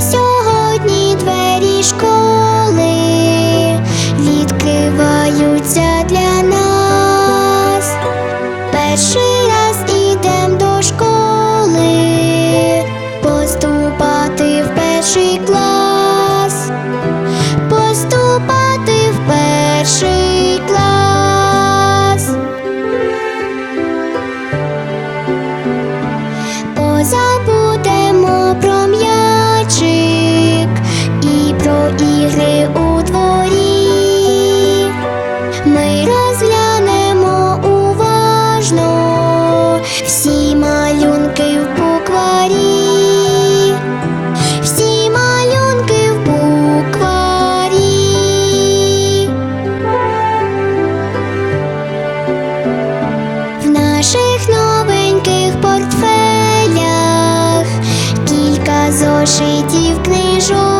Сьогодні двері школи відкриваються для нас. Перший раз ідем до школи, поступати в перший клас, поступати в перший клас. всі малюнки в букварі, всі малюнки в букварі. В наших новеньких портфелях кілька зошитів книжок.